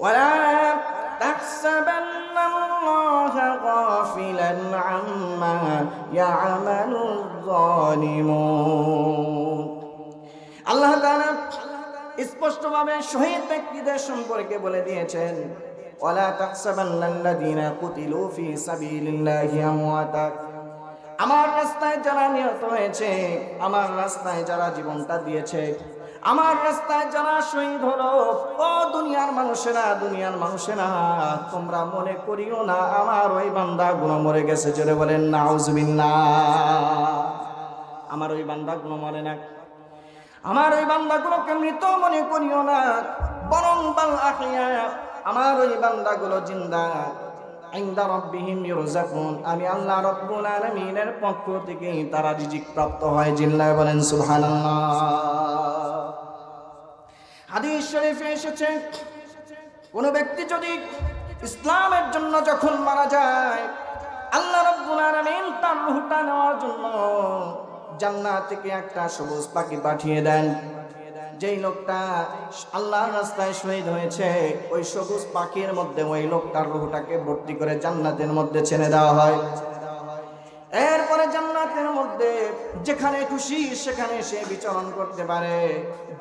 ولا تحسبن الله غافلا عما يعمل الظالمون আল্লাহ তাআলা স্পষ্টভাবে শহীদ ব্যক্তিদের সম্পর্কে বলে দিয়েছেন ওয়ালা তাহসাবান্নাল্লাযীনা কুতিলু ফি সাবিলিল্লাহি আমওয়াতা আমার রাস্তায় যারা নিহত হয়েছে আমার রাস্তায় যারা জীবনটা দিয়েছে আমার রাস্তায় যারা শহীদ হলো, ও দুনিয়ার মানুষেরা দুনিয়ার মানুষেরা, তোমরা মনে করিও না আমার ওই বান্দা গুণ মরে গেছে, জোরে বলেন, নাউজুবিল্লাহ। আমার ওই বান্দা গুণ মরে না। আমার ওই বান্দাগুলোকে মৃত মনে করিও না। বরং বাল আখিয়া আমার ওই বান্দাগুলো জিন্দা। ইনদা রাব্বিহিম আমি আল্লাহ রাব্বুল আলামিনের পক্ষ থেকে তারা রিজিক প্রাপ্ত হয়, জিল্লায় বলেন, সুবহানাল্লাহ। হাদিস শরীফে এসেছে, কোন ব্যক্তি যদি ইসলামের জন্য যখন মারা যায়, আল্লাহ রাব্বুল আলামিন তার রূহটা নেওয়ার জন্য জান্নাত থেকে একটা সবুজ পাখি পাঠিয়ে দেন। যেই লোকটা আল্লাহর রাস্তায় শহীদ হয়েছে, ওই সবুজ পাখির মধ্যে ওই লোকটার রূহটাকে ভর্তি করে জান্নাতের মধ্যে ছেড়ে দেওয়া হয়। এরপরে জান্নাতের মধ্যে যেখানে খুশি, সেখানে সে বিচরণ করতে পারে।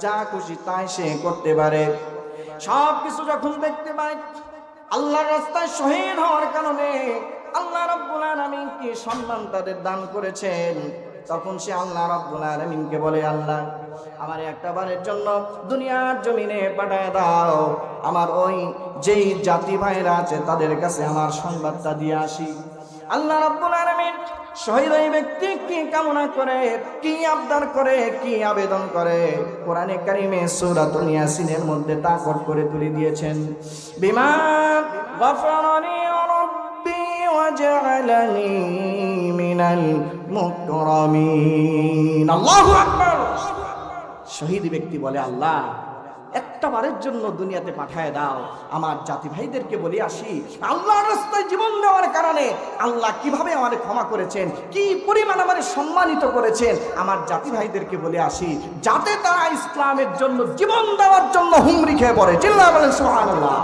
যা খুশি তাই সে করতে পারে। সব কিছু যখন দেখতে পায়, আল্লাহর রাস্তায় শহীদ হওয়ার কারণে আল্লাহ রাব্বুল আলামিন কি সম্মান তাদের দান করেছেন? তখন সে আল্লাহ রাব্বুল আলামিনকে বলে, আল্লাহ, আমার একটা বারের জন্য দুনিয়ার জমিনে পাঠায় দাও। আমার ওই যেই জাতি ভাইরা আছে, তাদের কাছে আমার সংবাদটা দিয়ে আসি। আল্লাহ রাব্বুল আলামিন শহীদ ওই ব্যক্তি কি কামনা করে, কি আবদার করে, কি আবেদন করে? কোরআনে কারিমে সূরাতুল ইয়াসিনের মধ্যে তাকট করে তুলে দিয়েছেন। বিমা গফরনি রাব্বি ওয়াজআলানি মিনাল মুকরামিন। আল্লাহু আকবার। শহীদ ব্যক্তি বলে, আল্লাহ একটা বারের জন্য দুনিয়াতে পাঠায় দাও। আমার জাতি ভাইদেরকে বলে আসি, আল্লাহর রাস্তায় জীবন দেওয়ার কারণে আল্লাহ কীভাবে আমাদের ক্ষমা করেছেন, কি পরিমাণ আমাদের সম্মানিত করেছেন, আমার জাতি ভাইদেরকে বলে আসি, যাতে তারা ইসলামের জন্য, জীবন দেওয়ার জন্য হুমরি খেয়ে পড়ে। চিল্লা বলেন, সুবহানাল্লাহ।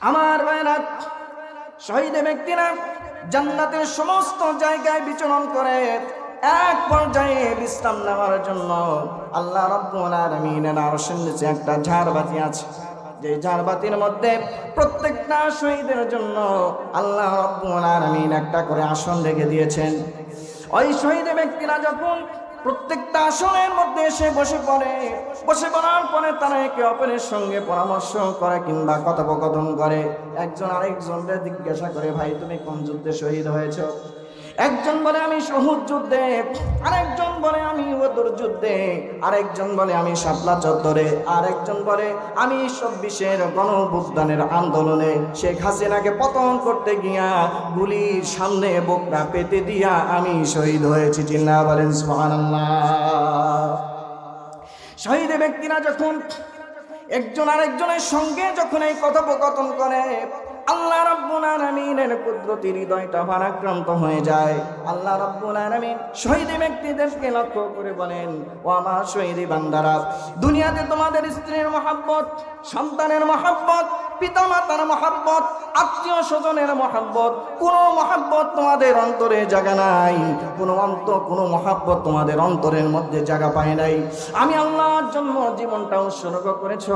আমার ভাইরা শহীদ ব্যক্তিরা জান্নাতের সমস্ত জায়গায় বিচরণ করে এক পর্যায়ে বিশ্রাম নেওয়ার জন্য আল্লাহ রব্বুল আলামিনের আরশের নিচে একটা ঝাড়বাতি আছে। যে ঝাড়বাতির মধ্যে প্রত্যেকটা শহীদের জন্য আল্লাহ রব্বুল আলামিন একটা করে আসন রেখে দিয়েছেন। ওই শহীদ ব্যক্তিরা যখন প্রত্যেকটা আসনের মধ্যে এসে বসে পড়ে, বসে পড়ার পরে তারা একে অপরের সঙ্গে পরামর্শ করে কিংবা কথোপকথন করে। একজন আরেকজনকে জিজ্ঞাসা করে, ভাই, তুমি কোন যুদ্ধে শহীদ হয়েছ? একজন বলে আমি সহুদ যুদ্ধে, আরেকজন বলে আমি ওদুর যুদ্ধে, আরেকজন বলে আমি শাপলা চত্বরে, আরেকজন বলে আমি চব্বিশের গণবুদ্ধানের আন্দোলনে। শেখ হাসিনাকে পতন করতে গিয়া গুলির সামনে বোকরা পেতে দিয়া আমি শহীদ হয়েছি, চিল্লা বলেন সুবহানাল্লাহ। শহীদ ব্যক্তিরা যখন একজন আরেকজনের সঙ্গে যখন এই কথোপকথন করে আল্লাহ রাব্বুল আলামিনের কুদরতি হৃদয়টা ভারাক্রান্ত হয়ে যায়। আল্লাহ রাব্বুল আলামিন শহীদ ব্যক্তিদেরকে লক্ষ্য করে বলেন, ও আমার শহীদ বান্দারা, দুনিয়াতে তোমাদের স্ত্রীর মহাব্বত, সন্তানের মহাব্বত পিতামাতার মহাব্বত, আত্মীয় স্বজনের মহাব্বত, কোনো মহাব্বত তোমাদের অন্তরে জাগা নাই, কোনো অন্ত, কোনো মহাব্বত তোমাদের অন্তরের মধ্যে জাগা পায় নাই। আমি আল্লাহর জন্য জীবনটা উৎসর্গ করেছ।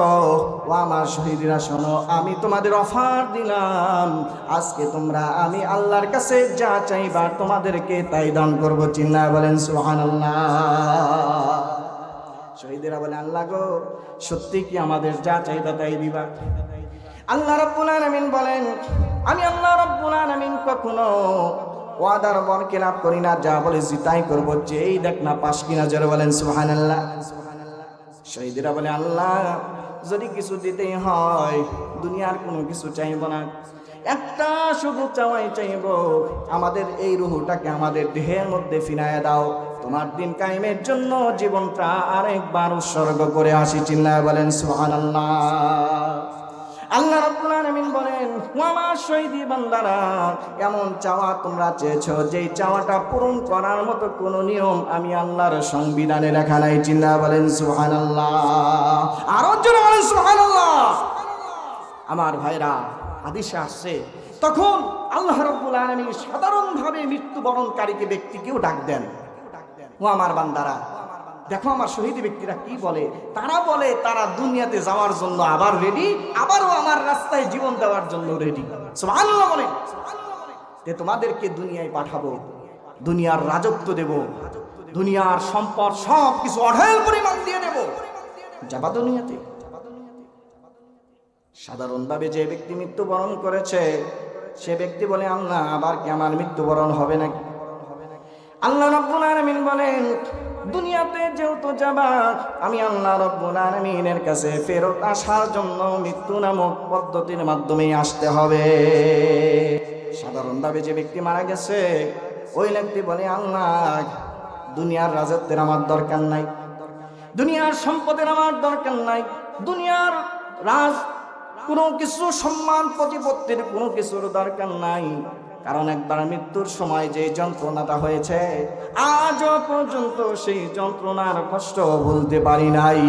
ও আমার শহীদরা, শোনো, আমি তোমাদের অফার দিলাম। আজকে তোমরা, আমি আল্লাহর কাছে যা চাইবা তোমাদেরকে তাই দান করব। চিন্না বলেন, সুবহানাল্লাহ। শহীদেরা বলে আল্লাহ গো, সত্যি কি আমাদের যা চাইবা তাই দিবা? আল্লাহ রব্বুল আলামিন বলেন, আমি আল্লাহ রব্বুল আলামিন কখনো ওয়াদার বন লাভ করি না, যা বলেছি তাই করব, যেই দেখ না পাশ কিনা। জোরে বলেন, সুবহানাল্লাহ। শহীদেরা বলে, আল্লাহ, যদি কিছু দিতেই হয়, দুনিয়ার কোনো কিছু চাইব না। একটা শুধু চাওয়াই চাইব, আমাদের এই রুহুটাকে আমাদের দেহের মধ্যে ফিরায় দাও। তোমার দিন কায়েমের জন্য জীবনটা আরেকবার উৎসর্গ করে আসি। চিল্লায় বলেন, সুবহানাল্লাহ। আল্লাহ রাব্বুল আলামিন বলেন ও আমার শহীদি বান্দারা, এমন চাওয়া তোমরা চেয়েছো, যেই চাওয়াটা পূরণ করার মতো কোনো নিয়ম আমি আল্লাহর সংবিধানে লেখা নাই। চিল্লা বলেন, সুবহানাল্লাহ। আরও জোরে বলেন, সুবহানাল্লাহ। আমার ভাইরা, হাদিসে আসছে, তখন আল্লাহ রব্বুল আলমী সাধারণভাবে মৃত্যুবরণকারীকে ব্যক্তিকেও ডাক দেন। ও আমার বান্দারা দেখো আমার শহীদ ব্যক্তিরা কি বলে? তারা বলে, তারা দুনিয়াতে যাওয়ার জন্য আবার রেডি আবারও আমার রাস্তায় জীবন দেওয়ার জন্য রেডি বলে যে তোমাদেরকে দুনিয়ায় পাঠাবো, দুনিয়ার রাজত্ব দেব, দুনিয়ার সম্পদ সব কিছু অঢেল পরিমাণ দিয়ে দেব। যাবা দুনিয়াতে। সাধারণভাবে যে ব্যক্তি মৃত্যুবরণ করেছে, সে ব্যক্তি বলে, আল্লাহ, আবার কি আমার মৃত্যুবরণ হবে নাকি? আল্লাহ রব্বুল আলামিন বলেন দুনিয়াতে যেহেতু যাবা, আমি আল্লাহ রব্বুল আলামিনের কাছে ফেরত আসার জন্য মৃত্যু নামক পদ্ধতির মাধ্যমে আসতে হবে। সাধারণভাবে যে ব্যক্তি মারা গেছে, ওই ব্যক্তি বলে, আল্লাহ, দুনিয়ার রাজত্বের আমার দরকার নাই। দুনিয়ার সম্পদের আমার দরকার নাই। দুনিয়ার রাজ, কোনো কিছু সম্মান প্রতিপত্তির কোনো কিছুর দরকার নাই। কারণ একবার মৃত্যুর সময় যে যন্ত্রণাটা হয়েছে, আজও পর্যন্ত সেই যন্ত্রণার কষ্ট ভুলতে পারি নাই!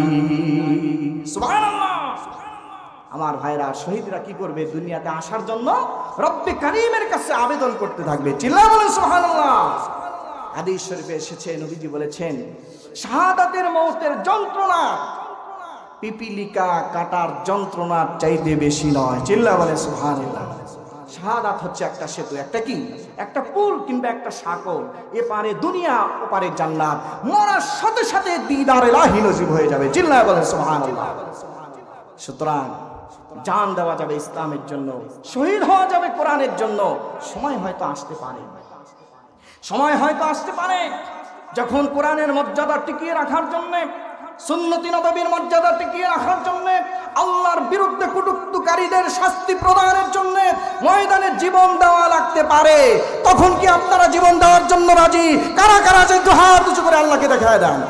আমার ভাইরা, শহীদরা কি করবে দুনিয়াতে আসার জন্য? রব্বে কারিমের কাছে আবেদন করতে থাকবে। চিল্লা বলে সুবহানাল্লাহ! হাদিস শরীফে এসেছে, নবীজি বলেছেন, শাহাদাতের মৌতের যন্ত্রণা, পিপিলিকা কাটার যন্ত্রণার চাইতে বেশি নয়। চিল্লা বলে সুবহানাল্লাহ! শাহাদাত হচ্ছে একটা সেতু, একটা কি? একটা পুল কিংবা একটা সাঁকো এপারে দুনিয়া, ওপারে জান্নাত। মরার সাথে সাথে দিদার এলাহি নজিব হয়ে যাবে। চিল্লা বলে সুবহানাল্লাহ। সুতরাং জান দেওয়া যাবে ইসলামের জন্য, শহীদ হওয়া যাবে কোরআনের জন্য। সময় হয়তো আসতে পারে। সময় হয়তো আসতে পারে। যখন কোরআনের মর্যাদা টিকিয়ে রাখার জন্য সুন্নতি নবীর মর্যাদা টিকিয়ে রাখার জন্য, আল্লাহর বিরুদ্ধে কুটুক্তুকারীদের শাস্তি প্রদানের জন্য ময়দানে জীবন দেওয়া লাগতে পারে। তখন কি আপনারা জীবন দেওয়ার জন্য রাজি? কারা কারা যে হাত উঁচু করে আল্লাহকে দেখায় দেন।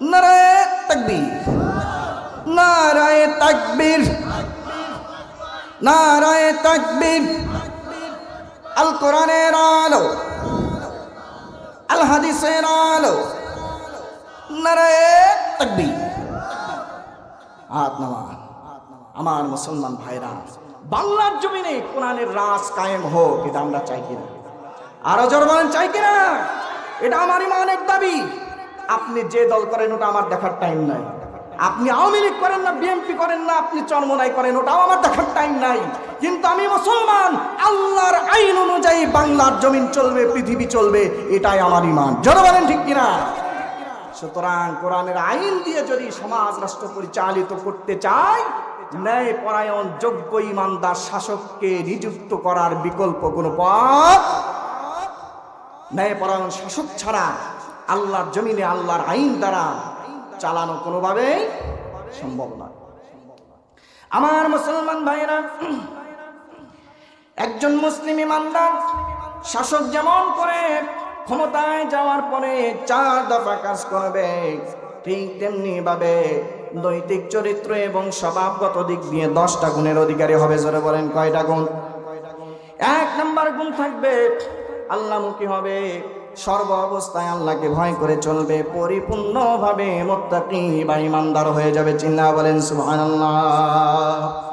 নারায়ে তাকবীর। নারায়ে তাকবীর। নারায়ে তাকবীর। আল আলো। আলো। নারায়ে তাকবীর। হাত আমার মুসলমান ভাইরা, বাংলার জমিনে কোরআনের রাজ কায়েম হোক, এটা আমরা চাই কিনা? আরও জোর বলেন, চাই কিনা? এটা আমার ইমানের দাবি। আপনি যে দল করেন, ওটা আমার দেখার টাইম নাই। আপনি আওয়ামী লীগ করেন না বিএনপি করেন না, আপনি চরমনাই করেন, ওটাও আমার দেখার টাইম নাই। কিন্তু আমি মুসলমান, আল্লাহর আইন অনুযায়ী বাংলার জমিন চলবে, পৃথিবী চলবে, এটাই আমার ইমান। জোর বলেন, ঠিক কিনা? সুতরাং কোরআনের আইন দিয়ে যদি সমাজ রাষ্ট্র পরিচালিত করতে চায় ন্যায় পরায়ণ যোগ্য ইমানদার শাসককে নিযুক্ত করার বিকল্প কোনো পথ ন্যায় পরায়ণ শাসক ছাড়া আল্লাহর জমিনে আল্লাহর আইন দ্বারা চালানো কোনোভাবেই সম্ভব নয়। আমার মুসলমান ভাইরা একজন মুসলিম ইমানদার, শাসক যেমন করে ক্ষমতায় যাওয়ার পরে চার দফা কাজ করবে। ঠিক তেমনি ভাবে নৈতিক চরিত্র এবং স্বভাবগত দিক দিয়ে দশটা গুণের অধিকারী হবে, জোরে বলেন কয়টা গুণ? এক নাম্বার গুণ থাকবে আল্লাহ আল্লাহমুখী হবে। সর্ব অবস্থায় আল্লাহকে ভয় করে চলবে, পরিপূর্ণভাবে মোত্তাকি বা ইমানদার হয়ে যাবে চিন্না বলেন সুবহানাল্লাহ।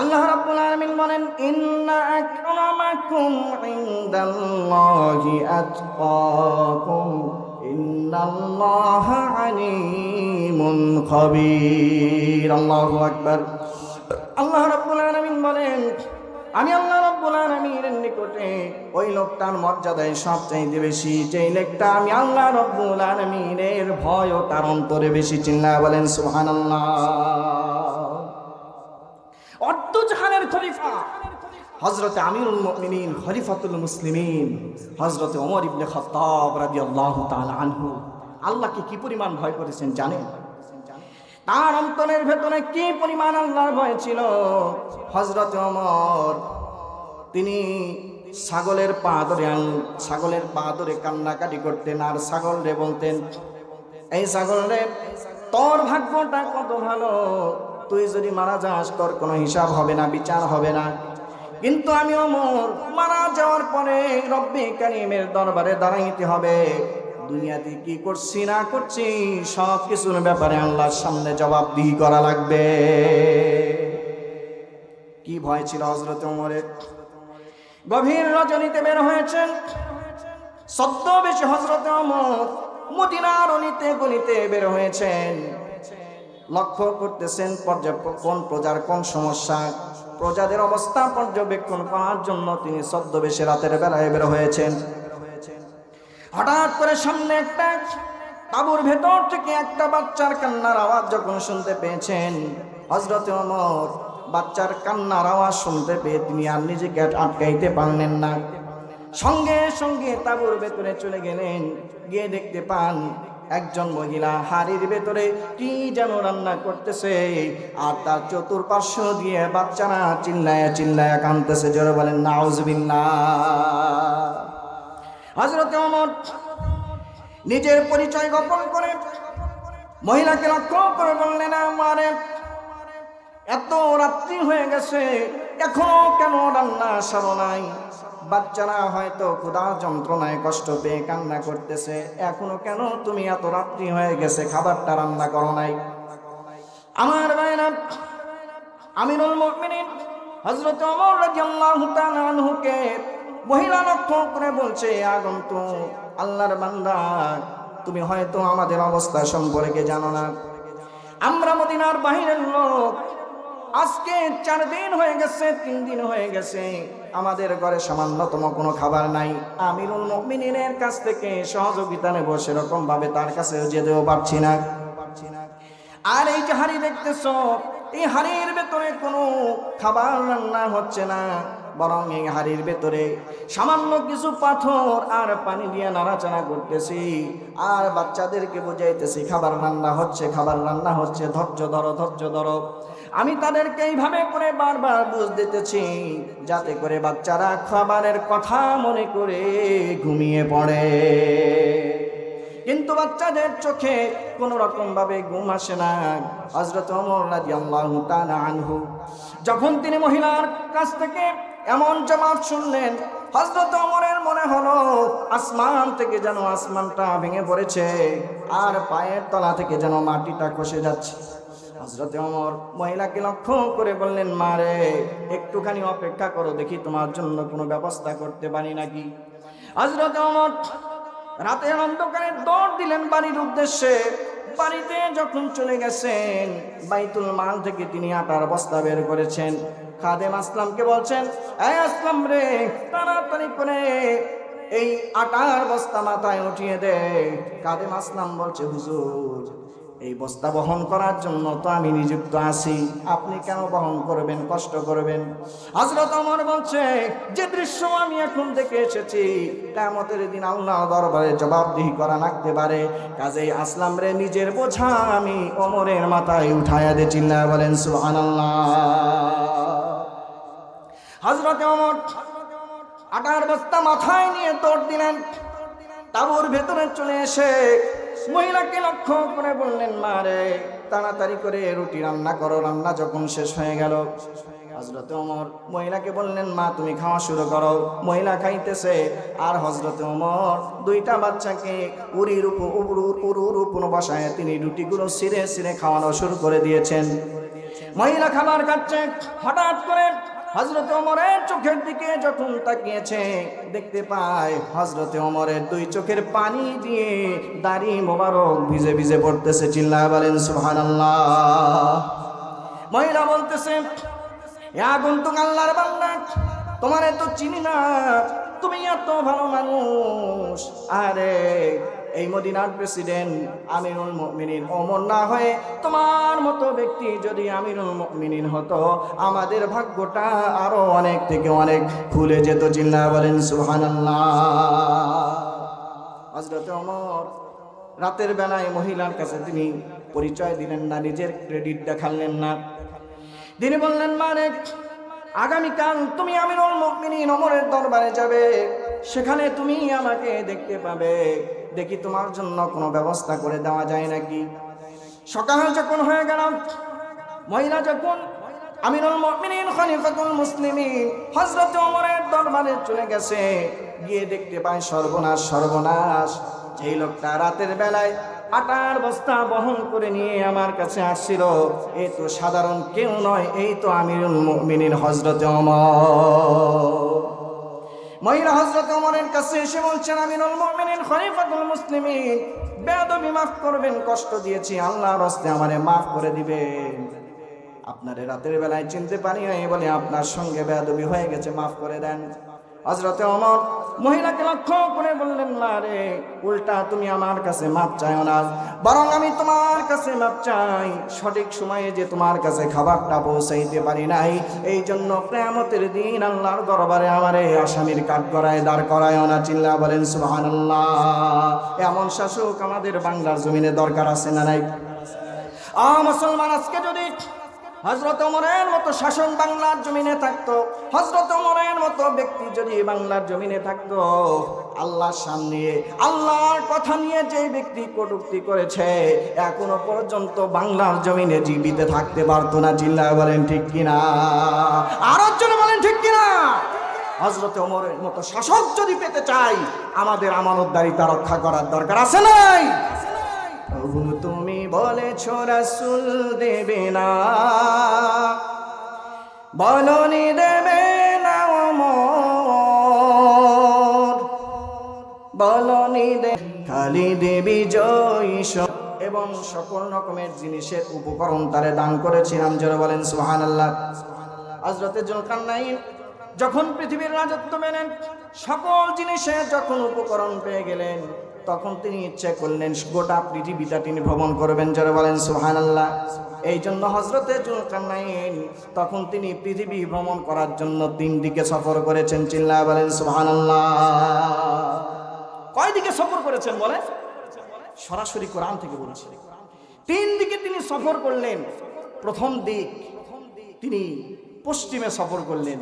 আল্লাহ রাব্বুল আলামিন বলেন, ইন্না আকরামাকুম ইনদাল্লাহি আতকাকুম। ইন্নাল্লাহা আলিমুন খাবীর। আল্লাহু আকবার। আল্লাহ রাব্বুল আলামিন বলেন, আমি আল্লাহ রাব্বুল আলামিনের নিকটে ওই লোকটার মর্যাদায় সবচাইতে বেশি যেই লোকটা আমি আল্লাহ রাব্বুল আলামিনের ভয় ও তার অন্তরে বেশি চিল্লা বলেন, সুবহানাল্লাহ। অর্ধজাহানের খলিফা। হজরতে আমিরুল মুমিনিন, খলিফাতুল মুসলিমিন হজরতে ওমর ইবনে খাত্তাব রাদিয়াল্লাহু তাআলা আনহু। আল্লাহকে কি পরিমাণ ভয় করেছেন জানেন? তার অন্তরের ভেতরে কি পরিমাণ আল্লাহর ভয় ছিল? হজরতে ওমর, তিনি ছাগলের পা ধরে ছাগলের পা ধরে কান্নাকাটি করতেন আর ছাগল রে বলতেন, এই ছাগল রে, তোর ভাগ্যটা কত ভালো? তুই যদি মারা যাস, তোর কোনো হিসাব হবে না, বিচার হবে না। কিন্তু আমি অমর, মারা যাওয়ার পরে রব্বে কারিমের দরবারে দাঁড়াইতে হবে। দুনিয়াতে কি করছি, না করছি, সব কিছুর ব্যাপারে আল্লাহর সামনে জবাবদিহি করা লাগবে। কি ভয় ছিল হজরত ওমরের? গভীর রজনীতে বের হয়েছেন। সদ্য বেশি হজরত অমর মদিনার অনিতে গলিতে বের হয়েছেন। লক্ষ্য করতেছেন পর্যবেক্ষণ প্রজার কোন সমস্যা, প্রজাদের অবস্থা পর্যবেক্ষণ করার জন্য তিনি ছদ্মবেশে রাতের বেলায় বের হয়েছেন। হঠাৎ করে সামনে একটা তাবুর ভেতর থেকে একটা বাচ্চার কান্নার আওয়াজ যখন শুনতে পেয়েছেন হজরত অমর বাচ্চার কান্নার আওয়াজ শুনতে পেয়ে তিনি আর নিজেকে আটকাইতে পারলেন না। সঙ্গে সঙ্গে তাবুর ভেতরে চলে গেলেন, গিয়ে দেখতে পান একজন মহিলা হাড়ির ভেতরে কি যেন রান্না করতেছে, আর তার চতুর্পার্শ্ব দিয়ে বাচ্চারা চিল্লায়া চিল্লায়া কানতেছে জোরে বলেন, নাউজবিল্লাহ। হজরত নিজের পরিচয় গোপন করে মহিলাকে লক্ষ্য করে বললেন, আমারে এত রাত্রি হয়ে গেছে, এখনও কেন রান্না সারো নাই? বাচ্চারা হয়তো ক্ষুধা যন্ত্রণায় কষ্ট পেয়ে কান্না করতেছে। এখনও কেন তুমি এত রাত্রি হয়ে গেছে, খাবারটা রান্না করো নাই? আমার ভাইরা, আমিরুল মুমিনিন হযরত ওমর রাদিয়াল্লাহু তাআলা আনহুকে মহিলা লক্ষ্য করে বলছে, আগন্তুক, আল্লাহর বান্দা, তুমি হয়তো আমাদের অবস্থা সম্পর্কে জানো না। আমরা মদিনার বাহিরের লোক। আজকে চার দিন হয়ে গেছে, তিন দিন হয়ে গেছে। আমাদের ঘরে সামান্যতম কোনো খাবার নাই। আমিরুল মুমিনিনের কাছ থেকে সহযোগিতা নেব সেরকম ভাবে তার কাছে যেতেও পারছি না। আর এই যে হাড়ি দেখতেছ, এই হাড়ির ভেতরে কোনো খাবার রান্না হচ্ছে না। বরং এই হাড়ির ভেতরে সামান্য কিছু পাথর আর পানি দিয়ে নাড়াচাড়া করতেছি। আর বাচ্চাদেরকে বুঝাইতেছি, খাবার রান্না হচ্ছে, খাবার রান্না হচ্ছে, ধৈর্য ধরো ধৈর্য ধরো। আমি তাদেরকে এইভাবে করে বারবার বুঝ দিতেছি, যাতে করে বাচ্চারা খাবারের কথা মনে করে ঘুমিয়ে পড়ে। কিন্তু বাচ্চাদের চোখে কোন রকম ভাবে ঘুম আসে না। হজরত আনহু, যখন তিনি মহিলার কাছ থেকে এমন জবাব শুনলেন হজরত অমরের মনে হলো, আসমান থেকে যেন আসমানটা ভেঙে পড়েছে, আর পায়ের তলা থেকে যেন মাটিটা খসে যাচ্ছে। হজরতে অমর মহিলাকে লক্ষ্য করে বললেন মারে একটুখানি অপেক্ষা করো, দেখি তোমার জন্য কোনো ব্যবস্থা করতে পারি নাকি? হজরতে অমর রাতের অন্ধকারে দৌড় দিলেন বাড়ির উদ্দেশ্যে। বাড়িতে যখন চলে গেছেন, বাইতুল মাল থেকে তিনি আটার বস্তা বের করেছেন। খাদেম আসলামকে বলছেন, এই আসলাম রে, তাড়াতাড়ি করে এই আটার বস্তা মাথায় উঠিয়ে দে। কাদেম আসলাম বলছে, হুজুর এই বস্তা বহন করার জন্য তো আমি নিযুক্ত আছি। আপনি কেন বহন করবেন, কষ্ট করবেন? হজরত আমার বলছে, যে দৃশ্য আমি এখন দেখে এসেছি কেমতের দিন আল্লাহ দরবারে জবাবদিহি করা লাগতে পারে। কাজেই আসলাম রে নিজের বোঝা, আমি অমরের মাথায় উঠায়া দে চিল্লা বলেন, সুবহানাল্লাহ। হজরত অমর আটার বস্তা মাথায় নিয়ে দৌড় দিলেন। তাবুর ভেতরে চলে এসে মহিলাকে লক্ষ্য করে বললেন, মা রে, তাড়াতাড়ি করে রুটি রান্না করো, রান্না যখন শেষ হয়ে গেল। হজরত ওমর মহিলাকে বললেন, মা, তুমি খাওয়া শুরু করো। মহিলা খাইতেছে, আর হজরত ওমর দুইটা বাচ্চাকে উপর উড়ুর উপর বসায় তিনি রুটিগুলো সিরে সিরে খাওয়ানো শুরু করে দিয়েছেন। মহিলা খাবার খাচ্ছে, হঠাৎ করে হজরত ওমরের চোখের দিকে যখন তাকিয়েছে, দেখতে পায় হজরত ওমরের দুই চোখের পানি দিয়ে দাড়ি মোবারক ভিজে ভিজে পড়তেছে। চিল্লা বলেন, সুবহানাল্লাহ। মহিলা বলতেছে আগন্তুক আল্লাহর বান্দা, তোমার এত চিনি না, তুমি এত ভালো মানুষ। আরে এই মদিনার প্রেসিডেন্ট আমিরুল মুমিনিন অমর না হয়ে তোমার মতো ব্যক্তি যদি আমিরুল মুমিনিন হতো, আমাদের ভাগ্যটা আরও অনেক থেকে অনেক খুলে যেত চিল্লা বলেন সুবহানাল্লাহ। হজরত ওমর রাতের বেলায় মহিলার কাছে তিনি পরিচয় দিলেন না, নিজের ক্রেডিট দেখালেন না। তিনি বললেন মানে আগামীকাল তুমি আমিরুল মুমিনিন অমরের দরবারে যাবে, সেখানে তুমি আমাকে দেখতে পাবে। দেখি তোমার জন্য কোনো ব্যবস্থা করে দেওয়া যায় নাকি? সকাল যখন হয়ে গেল মহিলা যখন আমিরুল মুমিনিন, খলিফাতুল মুসলিমিন হযরত ওমরের দরবারে চলে গেছে, গিয়ে দেখতে পায় সর্বনাশ সর্বনাশ। যেই লোকটা রাতের বেলায় আটার বস্তা বহন করে নিয়ে আমার কাছে আসছিল, এ তো সাধারণ কেউ নয়, এই তো আমিরুল মুমিনিন হজরত অমর মহিলা হজরত অমরের কাছে এসে বলছেন আমি মুমিনিন, খলিফাতুল মুসলিমিন, বেয়াদবি মাফ করবেন, কষ্ট দিয়েছি, আল্লাহর হস্তে আমারে মাফ করে দিবেন। আপনার রাতের বেলায় চিনতে পারি নাই বলে আপনার সঙ্গে বেয়াদবি হয়ে গেছে, মাফ করে দেন। হজরতে অমর মহিলাকে লক্ষ্য করে বললেন, না রে, উল্টা তুমি আমার কাছে মাপ চাইও না। বরং আমি তোমার কাছে মাপ চাই। সঠিক সময়ে যে তোমার কাছে খাবারটা পৌঁছাইতে পারি নাই এই জন্য প্রেমতের দিন আল্লাহর দরবারে আমারে আসামির কাঠ করায় দাঁড় করায় না। চিল্লা বলেন, সুবহানাল্লাহ। এমন শাসক আমাদের বাংলার জমিনে দরকার আছে না নাই? আ মুসলমান, আজকে যদি হজরত অমরের মতো শাসন বাংলার জমিনে থাকতো হজরত অমরের মতো ব্যক্তি যদি বাংলার জমিনে থাকতো আল্লাহর সামনে আল্লাহর কথা নিয়ে যে ব্যক্তি কটুক্তি করেছে এখনও পর্যন্ত বাংলার জমিনে জীবিত থাকতে পারতো না। জিল্লা বলেন ঠিক কিনা? আরও জন বলেন ঠিক কিনা? হজরত অমরের মতো শাসক যদি পেতে চাই আমাদের আমানতদারিতা রক্ষা করার দরকার আছে নাই? বলেছ রাসুল দেবে না। বলনি দেবে না বলনি দে খালি দেবী জয় এবং সকল রকমের জিনিসের উপকরণ তারে দান করেছিলাম যারা বলেন সুহান আল্লাহ হজরতে নাই যখন পৃথিবীর রাজত্ব মেনেন, সকল জিনিসের যখন উপকরণ পেয়ে গেলেন তখন তিনি ইচ্ছে করলেন গোটা পৃথিবীটা তিনি ভ্রমণ করবেন। যারা বলেন সুহান আল্লাহ এই জন্য হজরতে জুলকান্নাইন তখন তিনি পৃথিবী ভ্রমণ করার জন্য তিন দিকে সফর করেছেন। চিল্লা বলেন সুহান আল্লাহ কয় দিকে সফর করেছেন বলে সরাসরি কোরআন থেকে বলছি তিন দিকে তিনি সফর করলেন। প্রথম দিক তিনি পশ্চিমে সফর করলেন।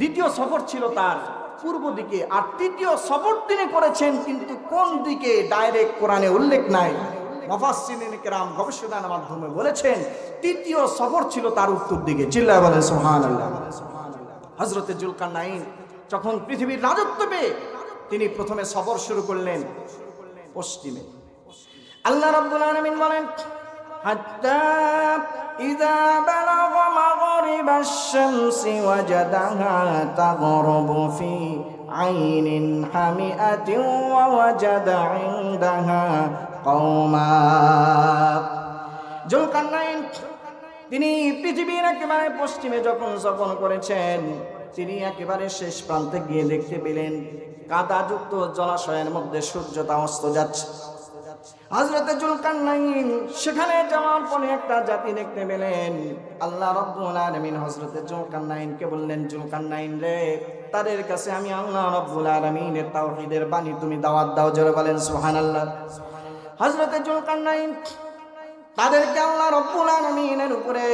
দ্বিতীয় সফর ছিল তার পূর্ব দিকে আর তৃতীয় সফর তিনি করেছেন, কিন্তু কোন দিকে ডাইরেক্ট কোরআনে উল্লেখ নাই। মফাসিন কেরাম গবেষণার মাধ্যমে বলেছেন, তৃতীয় সফর ছিল তার উত্তর দিকে। সোহান হজরতে যখন পৃথিবীর রাজত্ব পেয়ে তিনি প্রথমে সফর শুরু করলেন পশ্চিমে। আল্লাহ রাব্বুল বলেন শামসি ওয়াজাদাহা তাগরুবু ফি আইনিন হামিআতিন ওয়া ওয়াজাদা ইনদাহা কওমা জুলকারনাইন তিনি পৃথিবীর একেবারে পশ্চিমে যখন সফর করেছেন, তিনি একেবারে শেষ প্রান্তে গিয়ে দেখতে পেলেন, কাদাযুক্ত জলাশয়ের মধ্যে সূর্যটা অস্ত যাচ্ছে। হজরতে জুলকান্নাইন সেখানে যাওয়ার পরে একটা জাতি দেখতে পেলেন। আল্লাহ রব্বুল আলামিন হজরতে জুলকান্নাইনকে বললেন জুলকান্নাইন রে, তাদের কাছে আমি আল্লাহ রব্বুল আলামিনের তাওহীদের বাণী তুমি দাওয়াত দাও। জোরে বলেন, সুবহানাল্লাহ। হজরতে জুলকান্নাইন তাদেরকে আল্লাহ রব্বুল আলামিনের উপরে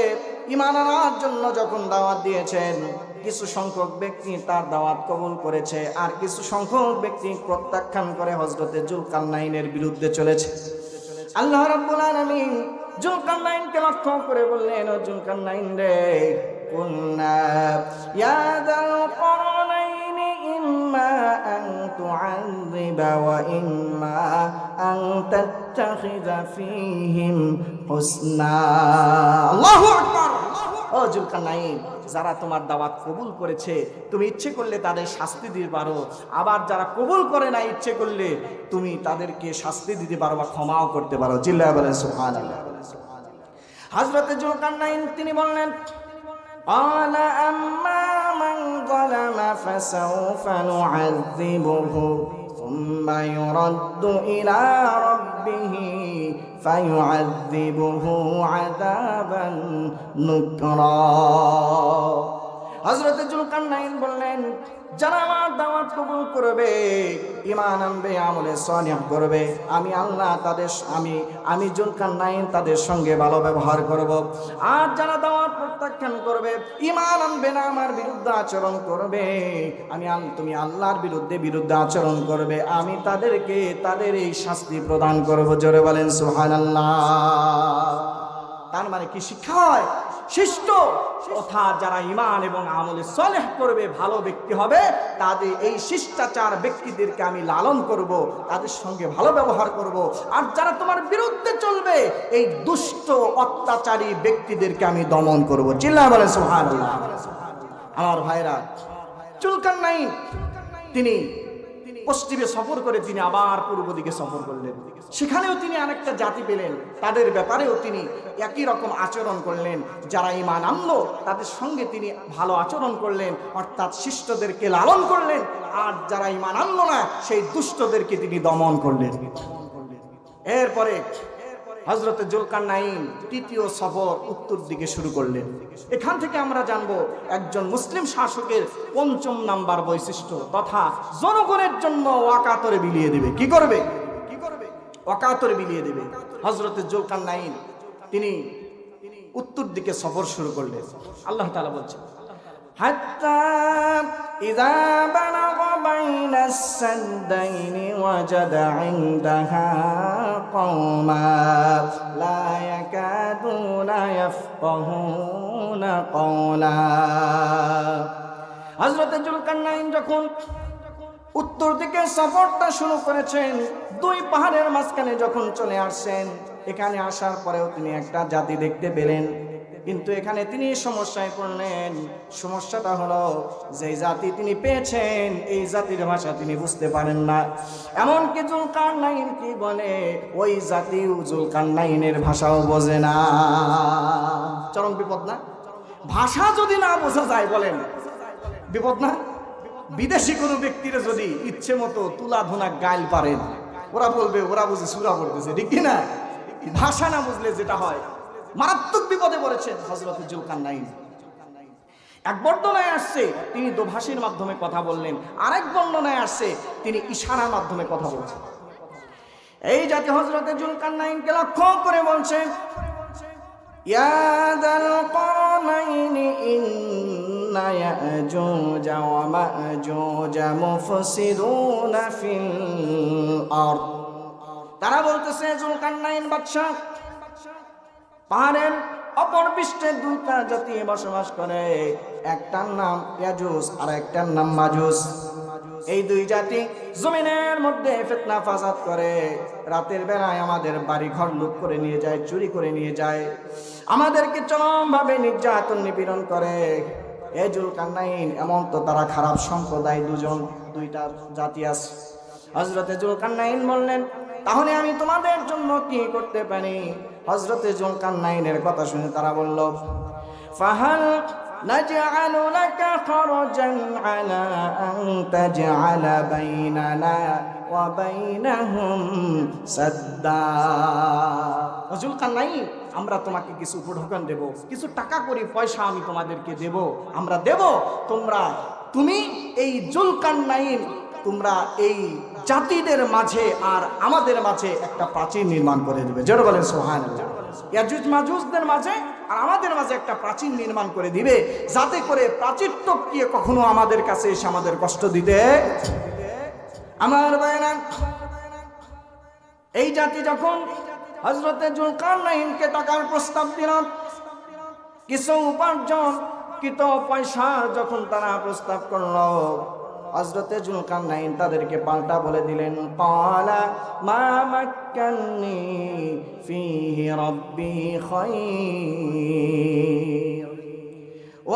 ঈমান আনার জন্য যখন দাওয়াত দিয়েছেন কিছু সংখ্যক ব্যক্তি তার দাওয়াত কবুল করেছে আর কিছু সংখ্যক ব্যক্তি প্রত্যাখ্যান করে হজরতে জুলকান্নাইনের বিরুদ্ধে চলেছে। আল্লাহ রাব্বুল আলামিন জুলকান্নাইনকে লক্ষ্য করে বললেন, ও জুলকান্নাইন রে কুলনা ইয়া করনাইনি ইম্মা আন তুআযিবা ওয়া ইম্মা আন তাত্তাখিযা ফীহিম হুসনা। আল্লাহু আকবার। ও জুলকারনাইন যারা তোমার দাওয়াত কবুল করেছে তুমি ইচ্ছে করলে তাদের শাস্তি দিতে পারো আবার যারা কবুল করে না ইচ্ছে করলে তুমি তাদেরকে শাস্তি দিতে পারো বা ক্ষমাও করতে পারো জিল্লা বলেন সুহান হাজরতে জুলকারনাইন তিনি বললেন قال أما من ظلم فسوف نعذبه ثم يرد إلى ربه فيعذبه عذابا نكرا. হজরত জুলকান্নাইন বললেন, যারা আমার দাওয়াত কবুল করবে ইমান আনবে, আমলে সনিয়াম করবে, আমি আল্লাহ তাদের আমি আমি জুলকান্নাইন তাদের সঙ্গে ভালো ব্যবহার করব। আর যারা দাওয়াত প্রত্যাখ্যান করবে ইমান আনবে না, আমার বিরুদ্ধে আচরণ করবে। আমি তুমি আল্লাহর বিরুদ্ধে বিরুদ্ধে আচরণ করবে, আমি তাদেরকে তাদের এই শাস্তি প্রদান করব। জোরে বলেন সুহান তার মানে কি শিক্ষা হয়? শিষ্ট তথা যারা ইমান এবং আমলে সলেহ করবে, ভালো ব্যক্তি হবে, তাদের এই শিষ্টাচার ব্যক্তিদেরকে আমি লালন করব, তাদের সঙ্গে ভালো ব্যবহার করব। আর যারা তোমার বিরুদ্ধে চলবে, এই দুষ্ট, অত্যাচারী ব্যক্তিদেরকে আমি দমন করব। চিল্লা বলে সুবহানাল্লাহ। আমার ভাইরা, চুলকান নাই। তিনি পশ্চিমে সফর করে তিনি আবার পূর্ব দিকে সফর করলেন। সেখানেও তিনি আরেকটা জাতি পেলেন। তাদের ব্যাপারেও তিনি একই রকম আচরণ করলেন। যারা ইমান আনলো, তাদের সঙ্গে তিনি ভালো আচরণ করলেন। অর্থাৎ শিষ্টদেরকে লালন করলেন। আর যারা ইমান আনলো না, সেই দুষ্টদেরকে তিনি দমন করলেন। এরপরে হজরত জুলকার নাইন তৃতীয় সফর উত্তর দিকে শুরু করলেন। এখান থেকে আমরা জানব একজন মুসলিম শাসকের পঞ্চম নাম্বার বৈশিষ্ট্য তথা জনগণের জন্য ওয়াকাতরে বিলিয়ে দেবে। কি করবে? কি করবে ওয়াকাতরে বিলিয়ে দেবে। হজরত জুলকার নাইন তিনি উত্তর দিকে সফর শুরু করলেন। আল্লাহ তালা বলছেন حتى إذا بلغ بين السدين وجد عندها قوما لا يكادون يفقهون قولا হজরত জুলকান্নাইন যখন উত্তর দিকে সফরটা শুরু করেছেন দুই পাহাড়ের মাঝখানে যখন চলে আসছেন এখানে আসার পরেও তিনি একটা জাতি দেখতে পেলেন কিন্তু এখানে তিনি সমস্যায় পড়লেন। সমস্যাটা হলো যে জাতি তিনি পেয়েছেন, এই জাতির ভাষা তিনি বুঝতে পারেন না। এমনকি জুলকার নাইন কি বলে, ওই জাতি জুলকার নাইনের ভাষাও বোঝে না। চরম বিপদ না? ভাষা যদি না বোঝা যায় বলেন, বিপদ না? বিদেশি কোনো ব্যক্তির যদি ইচ্ছে মতো তুলা ধুনা গাইল পারেন, ওরা বলবে, ওরা বুঝে সুরা পড়তেছে, ঠিক না? ভাষা না বুঝলে যেটা হয় মারাত্মক বিপদে পড়েছেন হজরত জুলকান নাইন এক বর্ণনায় আসছে তিনি দোভাষীর মাধ্যমে কথা বললেন আরেক বর্ণনায় আসছে তিনি ইশারার মাধ্যমে কথা বলছেন এই জাতি হজরতে জুলকান নাইনকে লক্ষ্য করে বলছেন يا ذا القرنين إن يأجوج ومأجوج مفسدون في الأرض তারা বলতেছে জুলকান্নাইন বাদশাহ পাহাড়ের অপর পৃষ্ঠে দুইটা জাতি বসবাস করে। একটার নাম ইয়াজুস আর একটার নাম মাজুস। এই দুই জাতি জমিনের মধ্যে ফেতনা ফাসাদ করে। রাতের বেলায় আমাদের বাড়ি ঘর লুট করে নিয়ে যায়, চুরি করে নিয়ে যায়। আমাদেরকে চরমভাবে নির্যাতন নিপীড়ন করে। এজুল কান্নাইন এমন তো তারা খারাপ সম্প্রদায় দুজন, দুইটা জাতি আছে। হজরতে জুল কান্নাইন বললেন, তাহলে আমি তোমাদের জন্য কি করতে পারি? হজরতে জুল কান্নাইনের কথা শুনে তারা বলল ফাহাল نجعل لك خرجا على أن تجعل بيننا وبينهم سدا রজুল কান্নাই আমরা তোমাকে কিছু উপঢৌকন দেব কিছু টাকা করি পয়সা আমি তোমাদেরকে দেব আমরা দেব তোমরা তুমি এই জুলকান্নাইন তোমরা এই জাতিদের মাঝে আর আমাদের মাঝে একটা প্রাচীর নির্মাণ করে দেবে। যেটা বলেন সোহান ইয়াজুজ মাজুজদের মাঝে আর আমাদের মাঝে একটা প্রাচীর নির্মাণ করে দিবে, যাতে করে প্রাচীর টপকিয়ে কখনো আমাদের কাছে এসে আমাদের কষ্ট দিতে আমার এই জাতি যখন হজরতে জুলকার টাকার প্রস্তাব দিল, কিছু উপার্জন কিত পয়সা যখন তারা প্রস্তাব করল হজরতে জুলকার নাইন তাদেরকে পাল্টা বলে দিলেন পালা মা মাক্কান্নি ফিহি রব্বি খায়র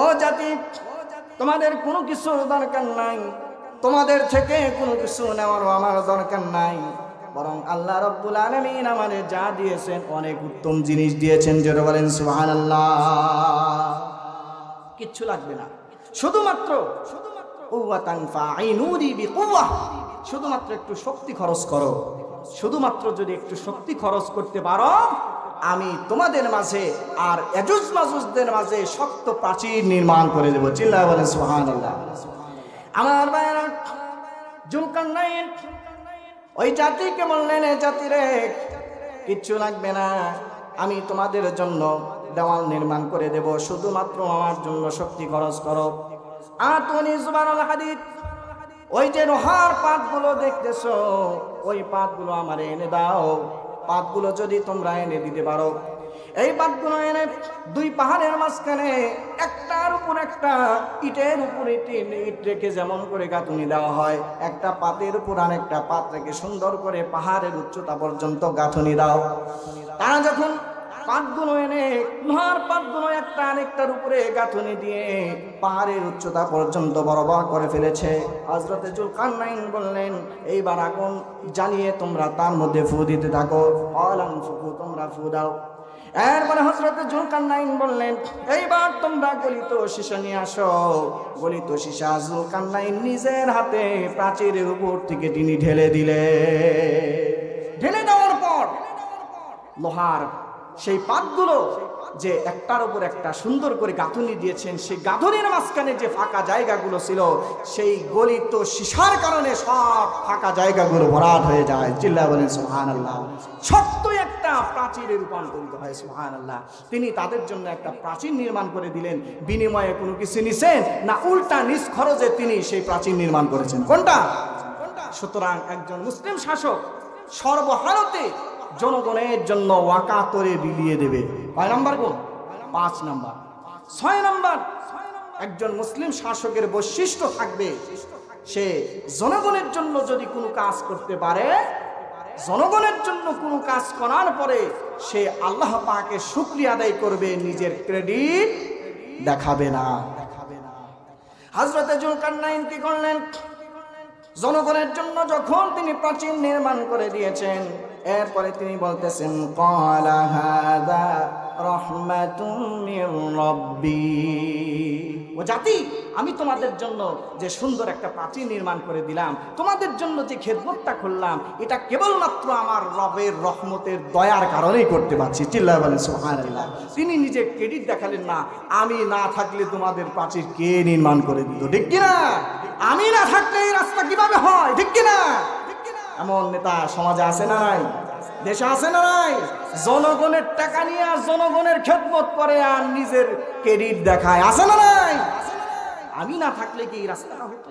ও জাতি, তোমাদের কোনো কিছুর দরকার নাই, তোমাদের থেকে কোনো কিছু নেওয়ারও আমার দরকার নাই। বরং আল্লাহ রব্বুল আলমিন আমাদের যা দিয়েছেন, অনেক উত্তম জিনিস দিয়েছেন যেটা বলেন সুহান আল্লাহ কিচ্ছু লাগবে না। শুধুমাত্র শুধুমাত্র একটু শক্তি খরচ করো। শুধুমাত্র যদি একটু শক্তি খরচ করতে পারো, আমি তোমাদের মাঝে আর এজুজ মাজুজদের মাঝে শক্ত প্রাচীর নির্মাণ করে দেবো। চিল্লা বলেন সুহান আমার ভাইয়েরা জুলকান নাইন ওই জাতিকে বললেন, এ জাতিরে কিচ্ছু লাগবে না। আমি তোমাদের জন্য দেওয়াল নির্মাণ করে দেব। শুধুমাত্র আমার জন্য শক্তি খরচ করো। আতনি জুবানুল হাদিদ, ওই যে লোহার পাতগুলো দেখতেছো, ওই পাতগুলো আমার এনে দাও। পাতগুলো যদি তোমরা এনে দিতে পারো। এই বাঁধগুলো এনে দুই পাহাড়ের মাঝখানে একটার উপর একটা, ইটের উপর ইট ইট রেখে যেমন করে গাঁথুনি দেওয়া হয়, একটা পাতের উপর আরেকটা পাত রেখে সুন্দর করে পাহাড়ের উচ্চতা পর্যন্ত গাঁথুনি দাও। তারা যখন পাতগুলো এনে, লোহার পাতগুলো একটা আরেকটার উপরে গাঁথুনি দিয়ে পাহাড়ের উচ্চতা পর্যন্ত বরাবর করে ফেলেছে। হজরতে জুলকান্নাইন বললেন, এইবার আগুন জ্বালিয়ে তোমরা তার মধ্যে ফু দিতে থাকো। অলান ফুকু, তোমরা ফু দাও। এরপরে হজরতে জুলকান্নাইন বললেন, এইবার তোমরা গলিত সীসা নিয়ে আসো। গলিত সীসা জুলকান্নাইন নিজের হাতে প্রাচীরের উপর থেকে তিনি ঢেলে দিলে ঢেলে দেওয়ার পর লোহার সেই পাতগুলো যে একটার উপর একটা সুন্দর করে গাঁথুনি দিয়েছেন, সেই গাঁথুনির মাঝখানে যে ফাঁকা জায়গাগুলো ছিল, সেই গলিত সীসার কারণে সব ফাঁকা জায়গাগুলো ভরাট হয়ে যায়। চিল্লা বলেন সুহান আল্লাহ ছোট্ট একটা প্রাচীরে রূপান্তরিত হয় সোহান আল্লাহ তিনি তাদের জন্য একটা প্রাচীর নির্মাণ করে দিলেন। বিনিময়ে কোনো কিছু নিছেন না উল্টা নিজ খরচে তিনি সেই প্রাচীর নির্মাণ করেছেন। কোনটা? সুতরাং একজন মুসলিম শাসক সর্বহারতে জনগণের জন্য ওয়াকা করে বিলিয়ে দেবে। কয় নাম্বার পাঁচ নাম্বার। ছয় নাম্বার। একজন মুসলিম শাসকের বৈশিষ্ট্য থাকবে, সে জনগণের জন্য যদি কোনো কাজ করতে পারে, জনগণের জন্য কোনো কাজ করার পরে সে আল্লাহ পাকে শুক্রিয়া আদায় করবে, নিজের ক্রেডিট দেখাবে না। দেখাবে না হাজরতে জুলকান্নাইন কি করলেন? জনগণের জন্য যখন তিনি প্রাচীন নির্মাণ করে দিয়েছেন এরপরে তিনি বলতেছেন, কলা হাদা রব্বি। ও জাতি, আমি তোমাদের জন্য যে সুন্দর একটা প্রাচীর নির্মাণ করে দিলাম, তোমাদের জন্য যে খেদমতটা খুললাম এটা কেবলমাত্র আমার রবের রহমতের দয়ার কারণেই করতে পারছি। চিল্লা বলেন, সুবহানাল্লাহ। তিনি নিজে ক্রেডিট দেখালেন না, আমি না থাকলে তোমাদের প্রাচীর কে নির্মাণ করে দিত? ঠিক কিনা? আমি না থাকলে এই রাস্তা কীভাবে হয়? ঠিক কিনা? এমন নেতা সমাজে আছে না নাই? দেশে আছে না নাই? জনগণের টাকা নিয়ে আর জনগণের খেদমত করে আর নিজের ক্রেডিট দেখায়। আছে না নাই? আমি না থাকলে কি রাস্তাটা হতো?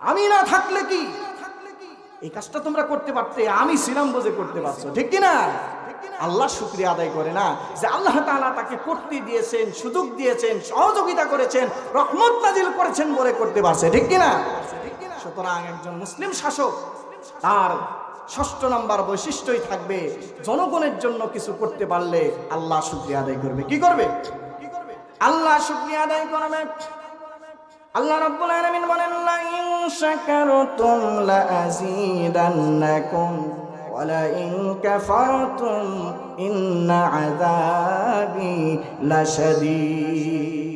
আমি না থাকলে কি? এই কাজটা তোমরা করতে পারতে, আমি ছিলাম বোঝে করতে পারছ, ঠিক কিনা? আল্লাহ শুক্রিয়া আদায় করে না যে আল্লাহ তাআলা তাকে করতে দিয়েছেন, সুযোগ দিয়েছেন, সহযোগিতা করেছেন, রহমত নাজিল করেছেন বলে করতে পারছে, ঠিক কিনা? সুতরাং একজন মুসলিম শাসক তার ষষ্ঠ নাম্বার বৈশিষ্ট্যই থাকবে, জনগণের জন্য কিছু করতে পারলে আল্লাহ শুক্রিয়া আদায় করবে। কি করবে? আল্লাহ শুক্রিয়া আদায় করবে। আল্লাহ রাব্বুল আলামিন বলেন লা ইন শাকারতুম লা আযীদান্নাকুম ওয়া লা ইন কাফারতুম ইন্না আযাবি লাশাদীদ।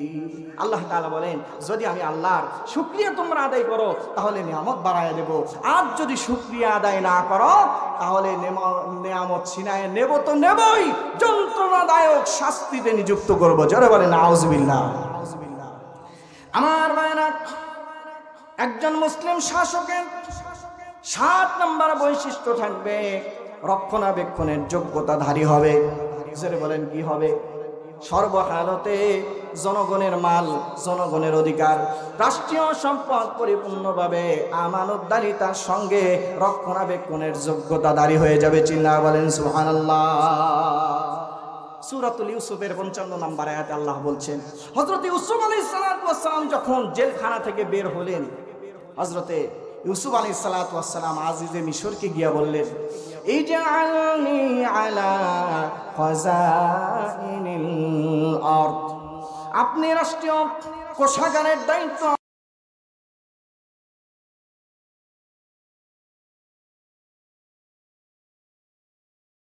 আল্লাহ তাআলা বলেন, যদি আমি আল্লাহর শুকরিয়া তোমরা আদায় করো, তাহলে নিয়ামত বাড়ায় দেব। আর যদি শুকরিয়া আদায় না করো, তাহলে নিয়ামত ছিনায় নেব তো নেবই। যন্ত্রণাদায়ক শাস্তিতে নিযুক্ত করব। জোরে বলেন আউজবিল্লাহ আমার ভাইরা একজন মুসলিম শাসকের সাত নম্বর বৈশিষ্ট্য থাকবে, রক্ষণাবেক্ষণের যোগ্যতাধারী হবে। বলেন, কি হবে? সর্বহালতে জনগণের মাল, জনগণের অধিকার, রাষ্ট্রীয় সম্পদ পরিপূর্ণভাবে আমানতদারিতার সঙ্গে রক্ষণাবেক্ষণের যোগ্যতা যোগ্যতাধারী হয়ে যাবে চিল্লা বলেন, সুবহানাল্লাহ সুরাতুল ইউসুফের পঞ্চান্ন নাম্বার আয়াতে আল্লাহ বলছেন হজরত ইউসুফ আলী সালাম যখন জেলখানা থেকে বের হলেন হজরতে ইউসুফ আলী সালাতাম আজিজে মিশরকে গিয়া বললেন এই যে আলা। আপনি রাষ্ট্রীয় কোষাগারের দায়িত্ব